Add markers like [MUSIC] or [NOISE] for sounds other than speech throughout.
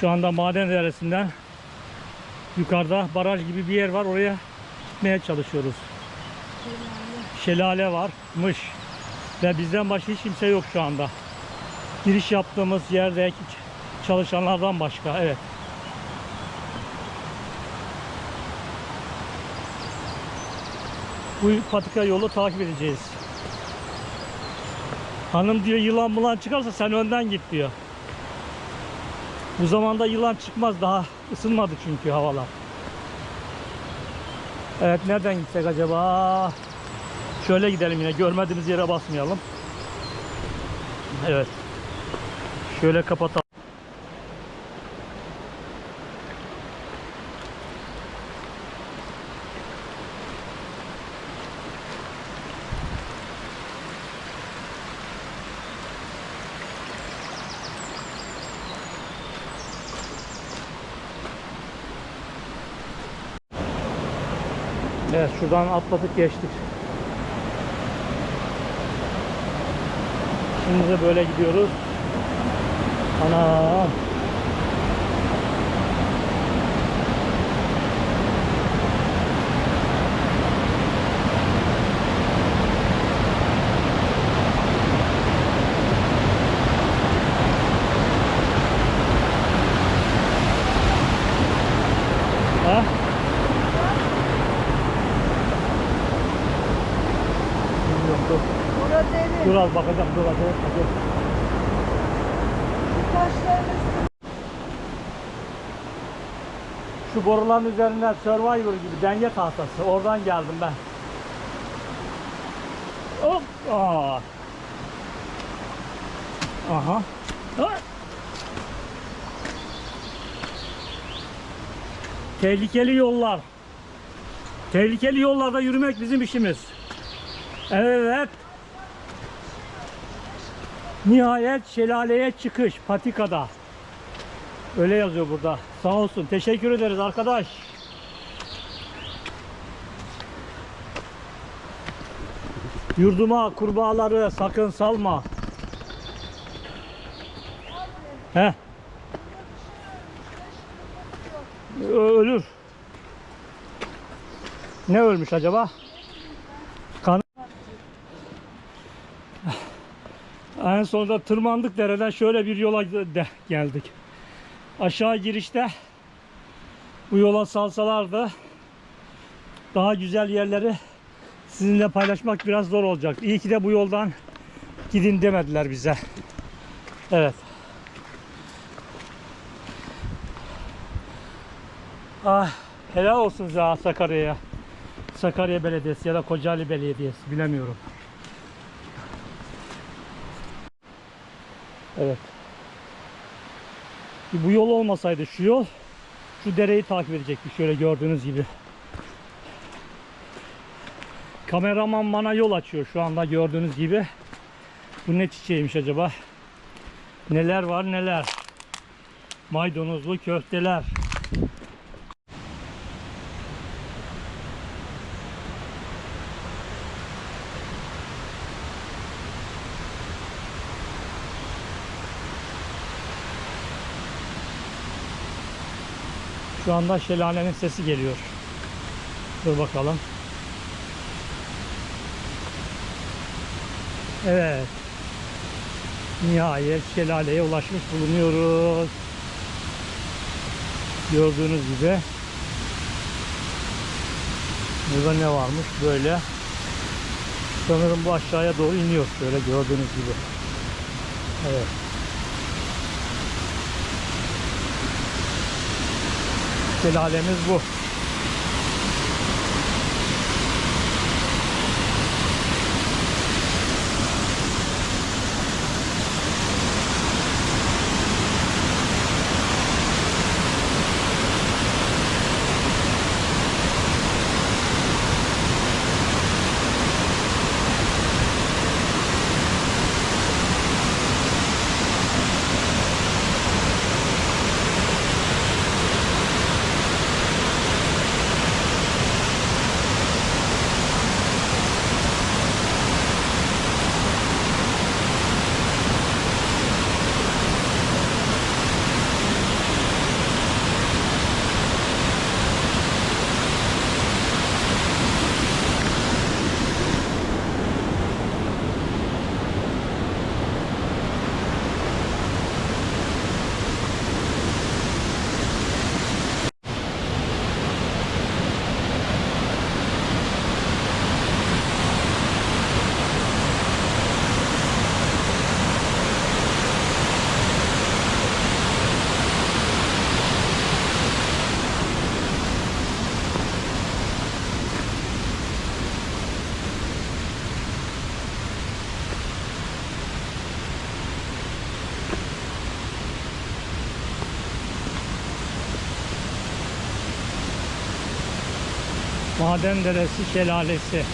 Şu anda maden deresinden yukarıda baraj gibi bir yer var. Oraya gitmeye çalışıyoruz. Şelale varmış. Ve bizden başka hiç kimse yok şu anda. Giriş yaptığımız yerdeki çalışanlardan başka. Evet. Bu patika yolu takip edeceğiz. Hanım diyor yılan bulan çıkarsa sen önden git diyor. Bu zamanda yılan çıkmaz daha ısınmadı çünkü havalar. Evet nereden gitsek acaba? Şöyle gidelim yine görmediğimiz yere basmayalım. Evet. Şöyle kapatalım. Şuradan atladık geçtik. Şimdi de böyle gidiyoruz. Ana. Ha? Bilmiyorum, dur. Burada evet. Dur az bakacağım dur üstü. Şu boruların üzerinden Survivor gibi denge tahtası. Oradan geldim ben. Hop. Aa. Aha. Ha. Tehlikeli yollar. Tehlikeli yollarda yürümek bizim işimiz. Evet. Nihayet şelaleye çıkış patikada. Öyle yazıyor burada. Sağ olsun. Teşekkür ederiz arkadaş. Yurduma kurbağaları sakın salma. He. Ölür. Ne ölmüş acaba? En sonunda tırmandık dereden şöyle bir yola de- geldik aşağı girişte bu yola salsalardı daha güzel yerleri sizinle paylaşmak biraz zor olacak. İyi ki de bu yoldan gidin demediler bize. Evet. Ah, helal olsun size Sakarya'ya. Sakarya Belediyesi ya da Kocaeli Belediyesi bilemiyorum. Evet. Bu yol olmasaydı şu yol şu dereyi takip edecektik şöyle gördüğünüz gibi. Kameraman bana yol açıyor şu anda gördüğünüz gibi. Bu ne çiçeğiymiş acaba? Neler var neler. Maydanozlu köfteler. Şu anda şelalenin sesi geliyor. Dur bakalım. Evet. Nihayet şelaleye ulaşmış bulunuyoruz. Gördüğünüz gibi. Burada ne varmış böyle. Sanırım bu aşağıya doğru iniyor şöyle gördüğünüz gibi. Evet. Şelalemiz bu. Maden Deresi Şelalesi.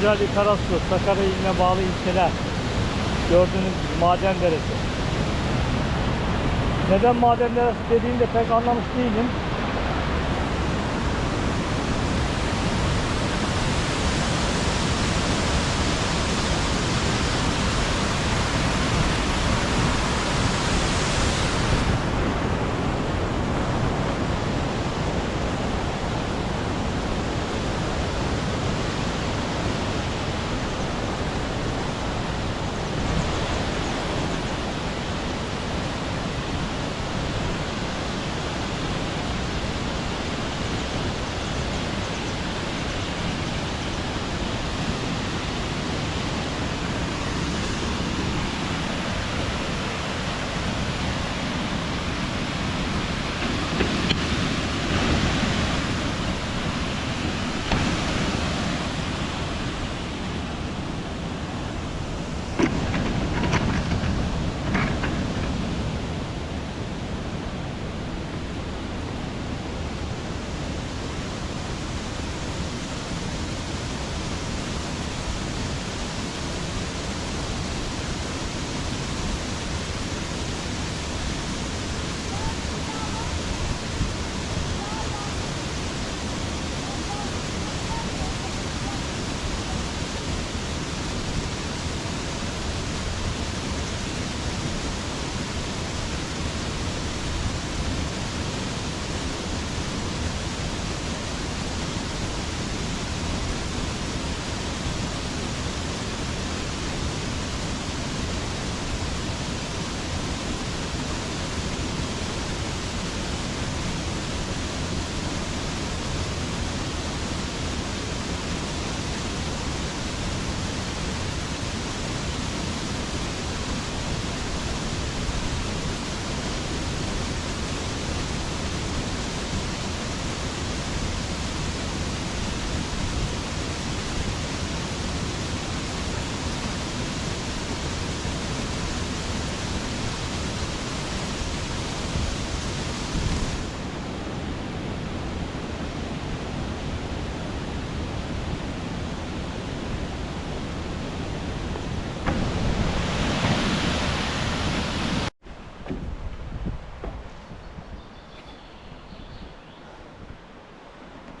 Kocaeli Karasu, Sakarya iline bağlı ilçeler. Gördüğünüz gibi maden deresi. Neden maden deresi dediğini de pek anlamış değilim.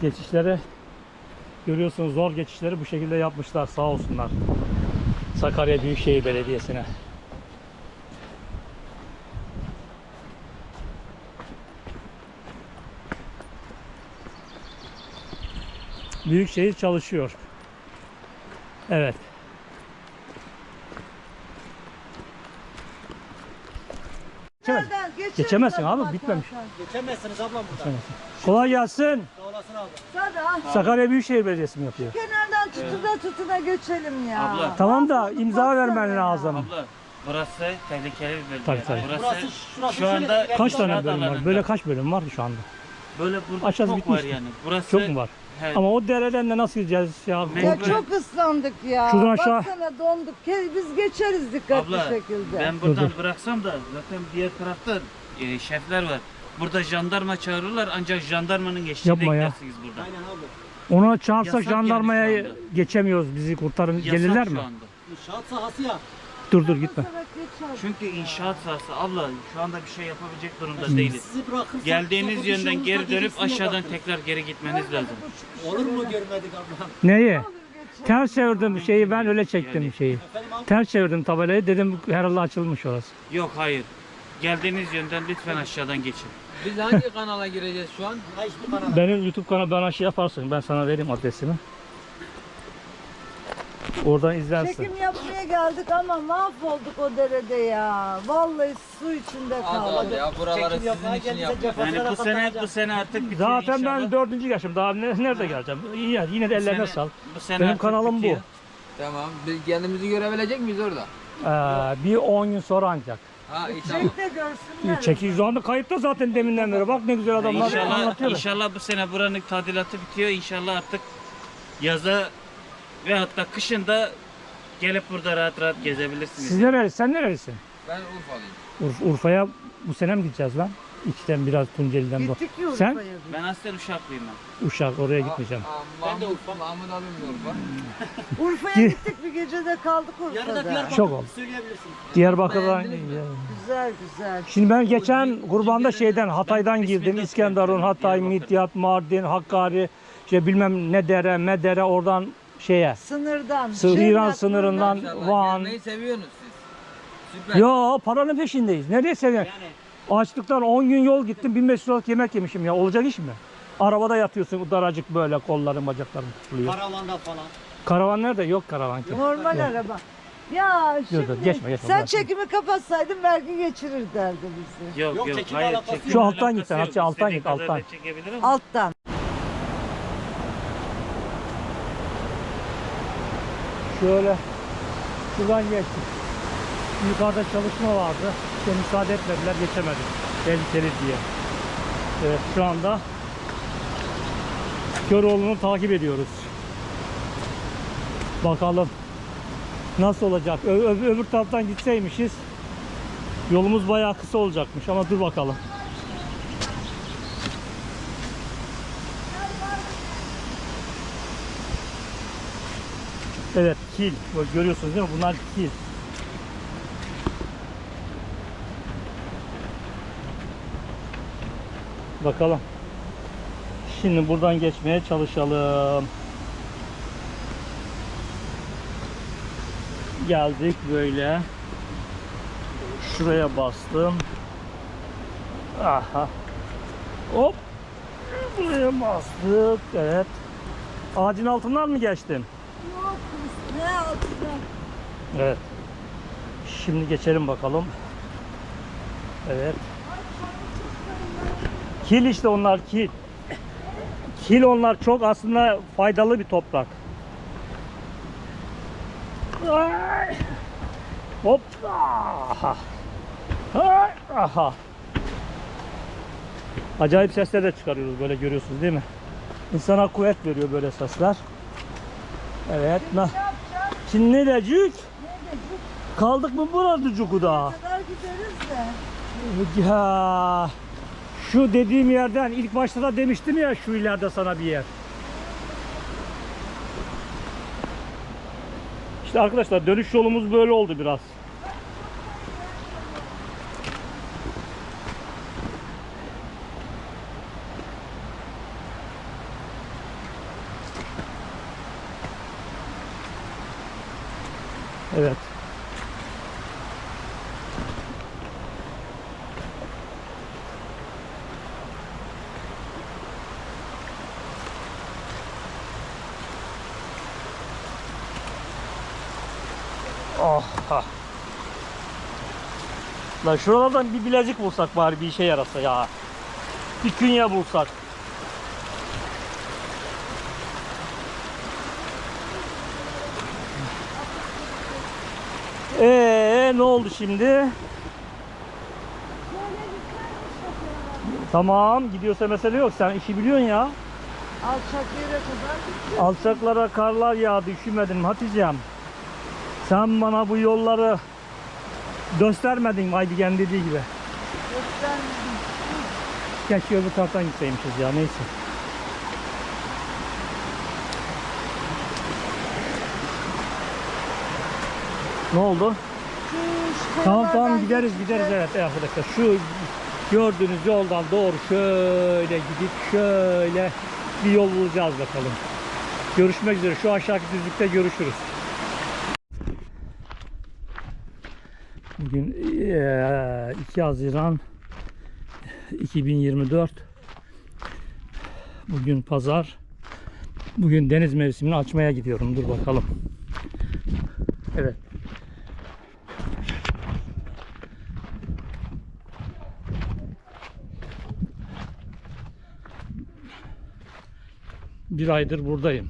Geçişleri görüyorsunuz zor geçişleri bu şekilde yapmışlar sağ olsunlar. Sakarya Büyükşehir Belediyesi'ne. Büyükşehir çalışıyor. Evet. Geçemezsin. Geçemezsin abi, bitmemiş. Geçemezsiniz ablam buradan. Kolay gelsin. Sakarya Büyükşehir Belediyesi mi yapıyor? Kenardan tutuna tutuna geçelim ya. Abla. Tamam da imza vermen lazım. Abla burası tehlikeli bir bölge. Tabii, tabii. Burası, Burası, şurası şu anda Kaç tane bölüm var? Böyle kaç bölüm var şu anda? Böyle burada Aşağısı çok var bitmiş. yani. Burası Çok mu var? He, Ama o dereden de nasıl gideceğiz ya? Ya Mecbur. çok ıslandık ya. Şuradan aşağı- Baksana donduk. Ke- Biz geçeriz dikkatli abla şekilde. ben Dur, buradan dur. bıraksam da zaten diğer tarafta e, şefler var. Burada jandarma çağırırlar ancak jandarmanın geçtiğinde Yapma ya. gidersiniz buradan. Aynen abi. Ona çağırsak Yasak yani jandarmaya şu anda. geçemiyoruz bizi kurtarın Yasak gelirler şu mi? anda. İnşaat sahası ya. Dur dur gitme. Çünkü inşaat sahası abla şu anda bir şey yapabilecek durumda değiliz. Sizi bırakırsak... Geldiğiniz yönden geri dönüp aşağıdan tekrar geri gitmeniz lazım. Olur mu görmedik ablam? Neyi? Ters çevirdim şeyi ben öyle çektim Yani- şeyi. Efendim abi? Ters çevirdim tabelayı dedim herhalde açılmış orası. Yok hayır. Geldiğiniz yönden lütfen aşağıdan geçin. Biz hangi kanala gireceğiz şu an? Hiçbir kanal. Benim YouTube kanalı bana şey yaparsın ben sana vereyim adresimi. Oradan izlersin. Çekim yapmaya geldik ama mahvolduk o derede ya. Vallahi su içinde kaldık. ya buraları Çekim sizin için cefasına Yani bu sene bu sene artık bitiyor Zaten inşallah. ben dördüncü yaşım daha ne- nerede geleceğim? İyi ya, yine de ellerine sene- sal. Bu sene Benim artık kanalım bu. bitiyor. Tamam. Biz kendimizi görebilecek miyiz orada? Ee, bir 10 gün sonra ancak. Ha iyi tamam. Çek de görsünler. Çekil şu anda kayıtta zaten deminden beri. Bak ne güzel adamlar İnşallah, anlatıyorlar. inşallah bu sene buranın tadilatı bitiyor. İnşallah artık yaza ve hatta kışın da gelip burada rahat rahat gezebilirsiniz. Siz nerelisin? Sen nerelisin? Ben Urfalıyım. Ur- Urfa'ya bu sene mi gideceğiz lan? İçten biraz Tunceli'den. Gittik ya Sen? Urfa'ya biz. Ben aslen Uşaklıyım ben. Uşak oraya gitmeyeceğim. Aa, Ben de Urfa. Mahmut abim de Urfa. [LAUGHS] Urfa'ya gittik bir gecede kaldık Yarıda Urfa'da. Diyarbakır Çok oldu. söyleyebilirsin. Diyarbakır'dan. Güzel güzel. Şimdi ben geçen kurbanda şeyden Hatay'dan girdim. İskenderun, Hatay, Diyarbakır. Midyat, Mardin, Hakkari, işte bilmem ne dere, medere oradan şeye. Sınırdan. Sı- İran Şırnak'tan- sınırından İnşallah Van. Gelmeyi seviyorsunuz siz. Süper. Ya paranın peşindeyiz. Nereye seviyorsun? Yani Açlıktan 10 gün yol gittim 1500 liralık yemek yemişim ya. Olacak iş mi? Arabada yatıyorsun daracık böyle kolların bacakların tutuluyor. karavanda falan. Karavan nerede? Yok karavan ki. Normal Yok. araba. Ya şimdi dur, geçme, geçme, sen bırak. çekimi kapatsaydın belki geçirir derdi bizi. Yok Yok, yok, çekim hayır. alakası yok. çekim Şu alttan alakası git sen, yok. Hatice, alttan İstediğin git, kadar alttan. da çekebilir ama Alttan. Şöyle şuradan geçtik. Yukarıda çalışma vardı. İşte müsaade etmediler geçemedik. Tehlikeli diye. Evet şu anda Köroğlu'nu takip ediyoruz. Bakalım nasıl olacak. Ö- ö- öbür taraftan gitseymişiz yolumuz bayağı kısa olacakmış ama dur bakalım. Evet kil. Görüyorsunuz değil mi? Bunlar kil. Bakalım. Şimdi buradan geçmeye çalışalım. Geldik böyle. Şuraya bastım. Aha. Hop. Buraya bastık. Evet. Ağacın altından mı geçtim? Yok ne altından? Evet. Şimdi geçelim bakalım. Evet. Kil işte onlar kil. Kil onlar çok aslında faydalı bir toprak. Hop. Aha. Aha. Acayip sesler de çıkarıyoruz böyle görüyorsunuz değil mi? İnsana kuvvet veriyor böyle sesler. Evet. Na. Şimdi ne diyecek? Kaldık mı burada Cuku'da? kadar gideriz de. Ya şu dediğim yerden ilk başta da demiştim ya şu ileride sana bir yer. İşte arkadaşlar dönüş yolumuz böyle oldu biraz. Evet. Lan şuralardan bir bilezik bulsak bari bir işe yarasa ya. Bir künye bulsak. Ee ne oldu şimdi? Tamam gidiyorsa mesele yok. Sen işi biliyorsun ya. Alçak yere kadar. Alçaklara karlar yağdı üşümedin mi Hatice'm? Sen bana bu yolları göstermedin Aydigen dediği gibi? Göstermedim. Keşke öbür taraftan gitseymişiz ya neyse. Ne oldu? Şu, Tamam tamam gideriz gideriz evet arkadaşlar. Şu gördüğünüz yoldan doğru şöyle gidip şöyle bir yol bulacağız bakalım. Görüşmek üzere. Şu aşağıki düzlükte görüşürüz. Bugün eee, 2 Haziran 2024 Bugün pazar. Bugün deniz mevsimini açmaya gidiyorum. Dur bakalım. Evet. Bir aydır buradayım.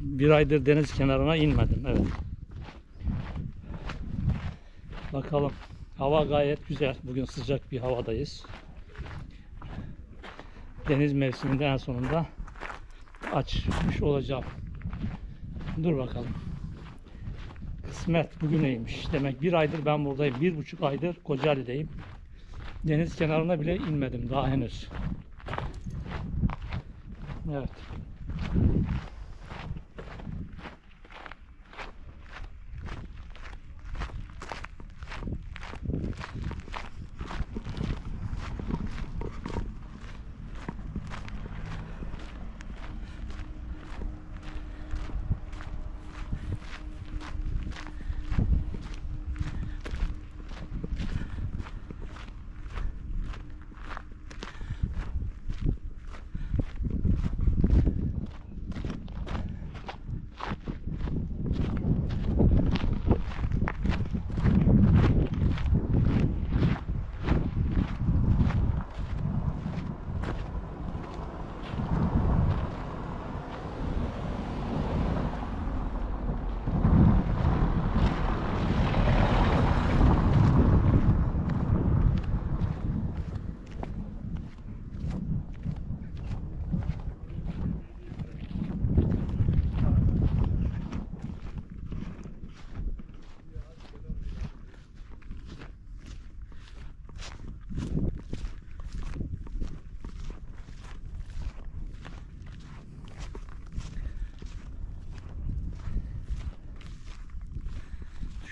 Bir aydır deniz kenarına inmedim. Evet. Bakalım. Hava gayet güzel. Bugün sıcak bir havadayız. Deniz mevsiminde en sonunda açmış olacağım. Dur bakalım. Kısmet bugüneymiş. Demek bir aydır ben buradayım. Bir buçuk aydır Kocaeli'deyim. Deniz kenarına bile inmedim daha henüz. Evet.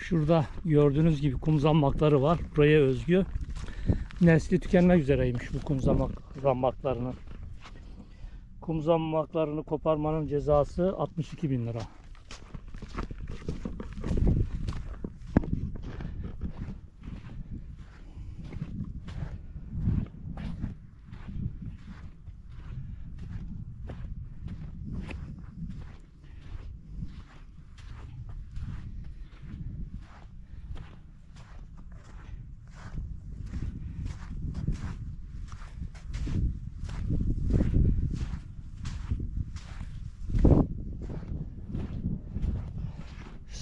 Şurada gördüğünüz gibi kum zammakları var. Buraya özgü. Nesli tükenmek üzereymiş bu kum. Kum zammaklarını koparmanın cezası 62 bin lira.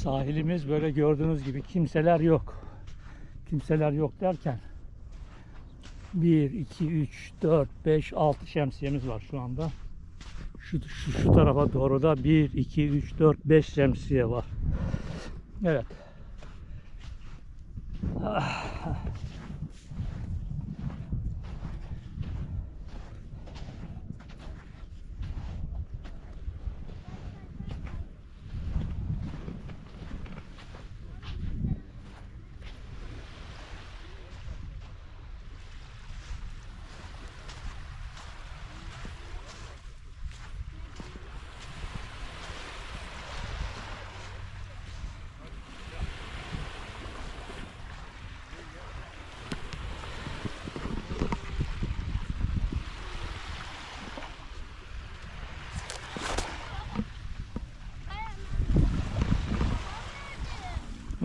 Sahilimiz böyle gördüğünüz gibi kimseler yok. Kimseler yok derken 1, 2, 3, 4, 5, 6 şemsiyemiz var şu anda. Şu, şu, şu tarafa doğru da 1, 2, 3, 4, 5 şemsiye var. Evet. Ah.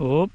খুব